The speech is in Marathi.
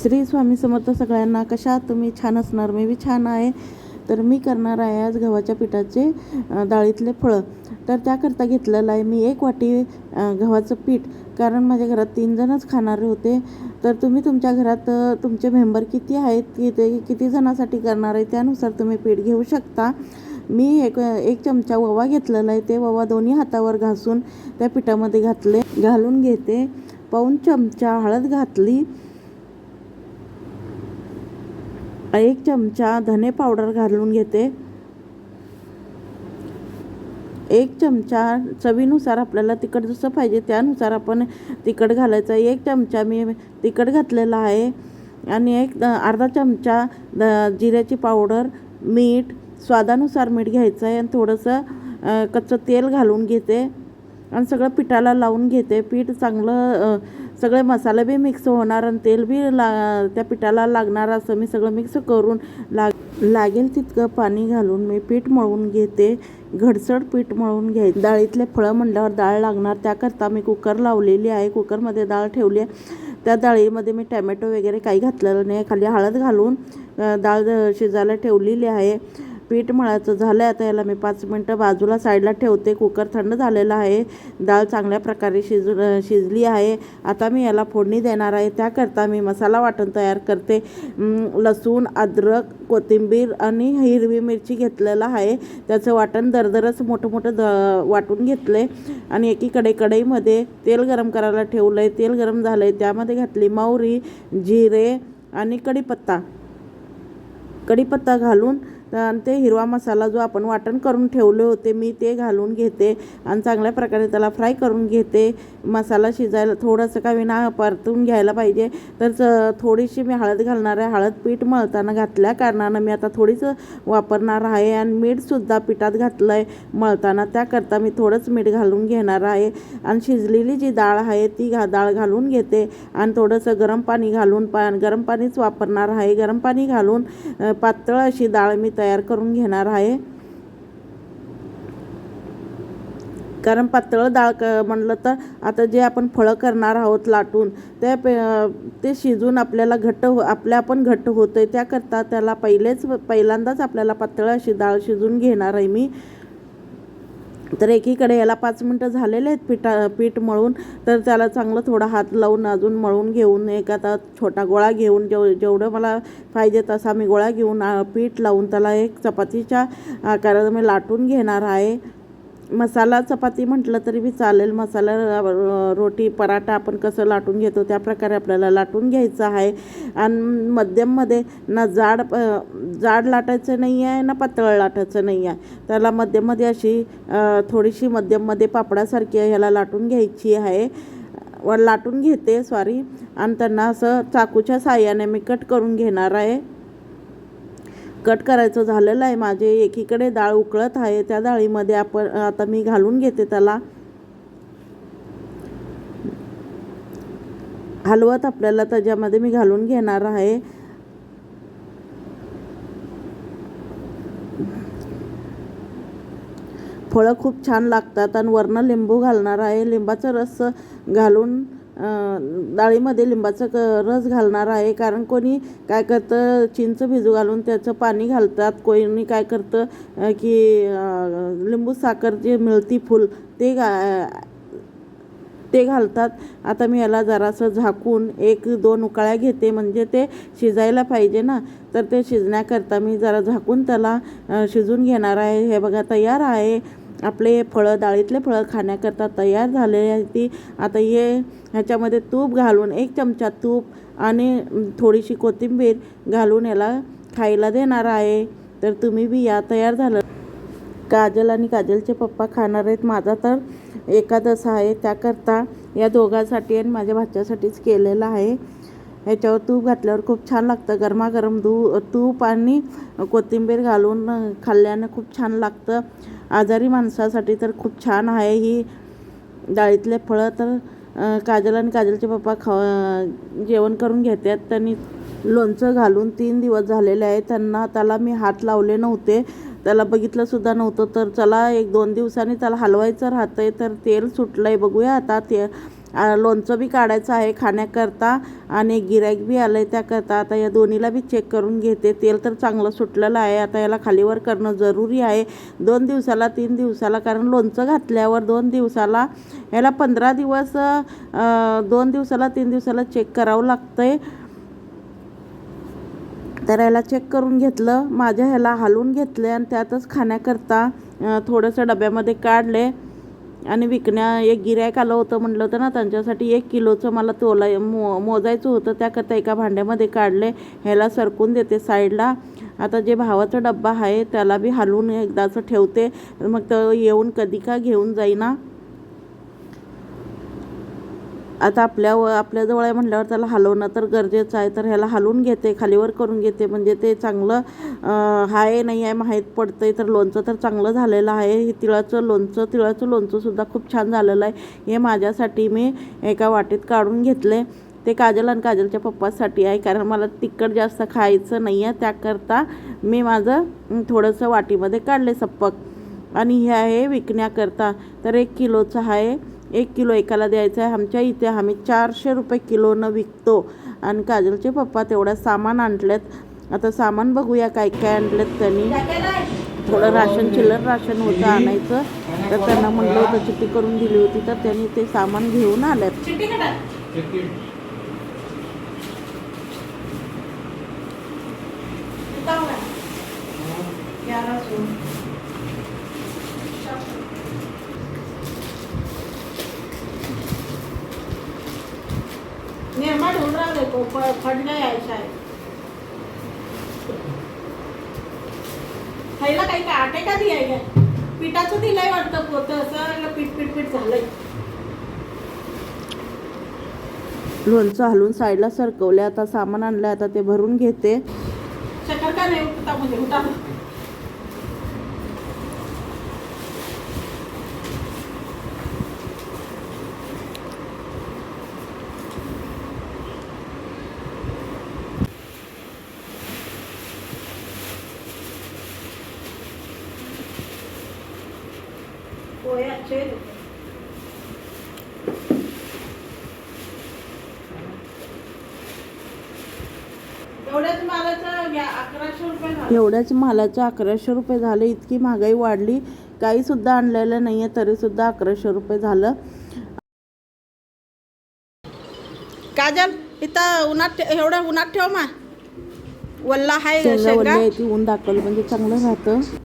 श्री स्वामी समर्थ सगळ्यांना कशा तुम्ही छान असणार? मी बी छान आहे. तर मी करणार आहे आज गव्हाच्या पिठाचे डाळीतले फळं. तर त्याकरता घेतलेलं आहे मी एक वाटी गव्हाचं पीठ. कारण माझ्या घरात तीन जणच खाणारे होते. तर तुम्ही तुमच्या घरात तुमचे मेंबर किती आहेत किती किती जणांसाठी करणार आहे त्यानुसार तुम्ही पीठ घेऊ शकता. मी एक एक चमचा ओवा घेतलेला आहे. ते ओवा दोन्ही हातावर घासून त्या पिठामध्ये घातले घालून घेते. पाऊन चमचा हळद घातली. एक चमचा धने पावडर घालून घेते. एक चमचा चवीनुसार आपल्याला तिखट जसं पाहिजे त्यानुसार आपण तिखट घालायचं. एक चमचा मी तिखट घातलेला आहे. आणि एक अर्धा चमचा द जिऱ्याची पावडर मीठ स्वादानुसार मीठ घ्यायचं आहे. आणि थोडंसं कच्चं तेल घालून घेते. आणि सगळं पिठाला लावून घेते. पीठ चांगलं सगळे मसाले बी मिक्स होणार आणि तेल बी ला त्या पिठाला लागणार असं मी सगळं मिक्स करून लाग लागेल तितकं पाणी घालून मी पीठ मळून घेते. घडसड पीठ मळून घ्याय डाळीतले फळं म्हणल्यावर डाळ लागणार. त्याकरता मी कुकर लावलेली आहे. कुकरमध्ये डाळ ठेवली आहे. त्या डाळीमध्ये मी टॅमॅटो वगैरे काही घातलेलं नाही. खाली हळद घालून डाळ शिजायला ठेवलेली आहे. पीठ मळायचं झालं आता याला मी पाच मिनटं बाजूला साईडला ठेवते. कुकर थंड झालेला आहे. डाळ चांगल्या प्रकारे शिज शिजली आहे. आता मी याला फोडणी देणार आहे. त्याकरता मी मसाला वाटण तयार करते. लसूण अद्रक कोथिंबीर आणि हिरवी मिरची घेतलेलं आहे. त्याचं वाटण दरदरच मोठं मोठं द वाटून घेतले आणि एकीकडे कढईमध्ये तेल गरम करायला ठेवलं आहे तेल गरम झालं आहे त्यामध्ये घातली मोहरी जिरे आणि कढीपत्ता. कढीपत्ता घालून आणि ते हिरवा मसाला जो आपण वाटण करून ठेवले होते मी ते घालून घेते आणि चांगल्या प्रकारे त्याला फ्राय करून घेते. मसाला शिजायला थोडंसं का विना परतून घ्यायला पाहिजे. तर च- थोडीशी मी हळद घालणार आहे. हळद पीठ मळताना घातल्या कारणानं मी आता थोडीच वापरणार आहे आणि मीठसुद्धा पिठात घातलं आहे मळताना त्याकरता मी थोडंच मीठ घालून घेणार आहे. आणि शिजलेली जी डाळ आहे ती घा डाळ घालून घेते. आणि थोडंसं गरम पाणी घालून पा गरम पाणीच वापरणार आहे. गरम पाणी घालून पातळ अशी डाळ मी तयार करून घेणार आहे. कारण पातळ डाळ क म्हणलं तर आता जे आपण फळं करणार आहोत लाटून ते पे ते शिजून आपल्याला घट्ट हो आपल्या आपण घट्ट होतं आहे त्याकरता त्याला पहिलेच पहिल्यांदाच आपल्याला पातळ अशी डाळ शिजून घेणार आहे मी. तर एकीकडे याला पाच मिनटं झालेले आहेत पिठा पीठ मळून. तर त्याला चांगलं थोडा हात लावून अजून मळून घेऊन एक आता छोटा गोळा घेऊन जेव जेवढं मला पाहिजे तसा मी गोळा घेऊन पीठ लावून त्याला एक चपातीच्या आकारात मी लाटून घेणार आहे. मसाला चपाती म्हटलं तरी बी चालेल. मसाला रोटी पराठा आपण कसं लाटून घेतो त्या प्रकारे आपल्याला लाटून घ्यायचं आहे. आणि मध्यममध्ये ना जाड जाड लाटायचं नाही आहे ना पातळ लाटायचं नाही आहे. त्याला मध्यममध्ये अशी थोडीशी मध्यममध्ये पापडासारखी ह्याला लाटून घ्यायची आहे. व लाटून घेते सॉरी आणि त्यांना असं चाकूच्या साह्याने मी कट करून घेणार आहे. कट करायचं झालेलं आहे. माझे एकीकडे डाळ उकळत आहे. त्या डाळीमध्ये आपण आता मी घालून घेते त्याला. हलवत आपल्याला त्याच्यामध्ये मी घालून घेणार आहे. फळं खूप छान लागतात आणि वरनं लिंबू घालणार आहे. लिंबाचा रस घालून डाळीमध्ये लिंबाचा क रस घालणार आहे. कारण कोणी काय करतं चिंच भिजू घालून त्याचं पाणी घालतात. कोणी काय करतं की लिंबू साखर जे मिळती फुल ते घा ते घालतात. आता मी याला जरासं झाकून एक दोन उकळ्या घेते. म्हणजे ते शिजायला पाहिजे ना. तर ते शिजण्याकरता मी जरा झाकून त्याला शिजून घेणार आहे. हे बघा तयार आहे. आपले फळं डाळीतले फळं खाण्याकरता तयार झाले आहे ती. आता हे ह्याच्यामध्ये तूप घालून एक चमचा तूप आणि थोडीशी कोथिंबीर घालून याला खायला देणार आहे. तर तुम्ही बी या तयार झालं. काजल आणि काजलचे पप्पा खाणार आहेत. माझा तर एकादश आहे. त्याकरता या दोघांसाठी आणि माझ्या भाच्यासाठीच केलेलं आहे. ह्याच्यावर तूप घातल्यावर खूप छान लागतं. गरमागरम दू तूप आणि कोथिंबीर घालून खाल्ल्यानं खूप छान लागतं. आजारी माणसासाठी तर खूप छान आहे ही. डाळीतले फळं तर काजल आणि काजलचे पप्पा खा जेवण करून घेतात. त्यांनी लोणचं घालून तीन दिवस झालेले आहे. त्यांना त्याला मी हात लावले नव्हते. त्याला बघितलंसुद्धा नव्हतं. तर चला एक दोन दिवसांनी त्याला हलवायचं राहतं आहे तर तेल सुटलं आहे बघूया आता ते लोणचं बी काढायचं आहे खाण्याकरता आणि गिराईक बी आलं आहे त्याकरता. आता या दोन्हीला बी चेक करून घेते. तेल तर चांगलं सुटलेलं आहे. आता याला खालीवर करणं जरुरी आहे. दोन दिवसाला तीन दिवसाला कारण लोणचं घातल्यावर दोन दिवसाला याला पंधरा दिवस दोन दिवसाला तीन दिवसाला चेक करावं लागतं आहे तर याला चेक करून घेतलं. माझ्या ह्याला हलवून घेतले आणि त्यातच खाण्याकरता थोडंसं डब्यामध्ये काढले आणि विकण्या एक गिऱ्हाईक आलं होतं म्हटलं होतं ना त्यांच्यासाठी एक किलोचं मला तोलाय मो मोजायचं होतं. त्याकरता एका भांड्यामध्ये काढले ह्याला सरकून देते साईडला. आता जे भावाचा डब्बा आहे त्याला बी हलवून एकदाचं ठेवते. मग तो येऊन कधी का घेऊन जाईना. आता आपल्या आपल्याजवळ आहे म्हटल्यावर त्याला हलवणं तर गरजेचं आहे. तर ह्याला हलवून घेते खालीवर करून घेते. म्हणजे ते चांगलं आहे नाही आहे माहीत पडतं आहे तर लोणचं तर चांगलं झालेलं आहे. हे तिळाचं लोणचं तिळाचं लोणचंसुद्धा खूप छान झालेलं आहे. हे माझ्यासाठी मी एका वाटीत काढून घेतले. ते काजल आणि काजलच्या पप्पासाठी आहे कारण मला तिखट जास्त खायचं नाही आहे त्याकरता मी माझं थोडंसं वाटीमध्ये काढले सप्पक. आणि हे आहे विकण्याकरता. तर एक किलोचं आहे एक किलो एकाला द्यायचं आहे. आमच्या इथे आम्ही चारशे रुपये किलोनं विकतो. आणि काजलचे पप्पा तेवढं सामान आणलेत. आता सामान बघूया काय काय आणलेत त्यांनी. थोडं राशन चिल्लर राशन होतं आणायचं. तर त्यांना म्हणलं होतं चिठ्ठी करून दिली होती. तर त्यांनी ते सामान घेऊन आलेत. निर्माण होऊन राहिले फंड यायचं आहे खायला काही का आटे का दिलाय काय? पिठाचं दिलंय वाटतं पोतं असं पीठ पीठ पीठ झालंय. लोणचं हलवून साईडला सरकवले आता सामान आणलं आता ते भरून घेते. शकर का नाही उठता म्हणजे उठा. पोहे अच्छे होते. एवढ्याच मालाचं अकराशे रुपये झाले. एवढ्याच मालाचं अकराशे रुपये झाले इतकी महागाई वाढली. काही सुद्धा आणलेलं नाहीये तरी सुद्धा अकराशे रुपये झालं. काजल इथं उन्हात ठे- एवढं उन्हात ठेव मा. वल्ला शेंगा आहे ती ऊन दाखवलं म्हणजे चांगलं राहतं.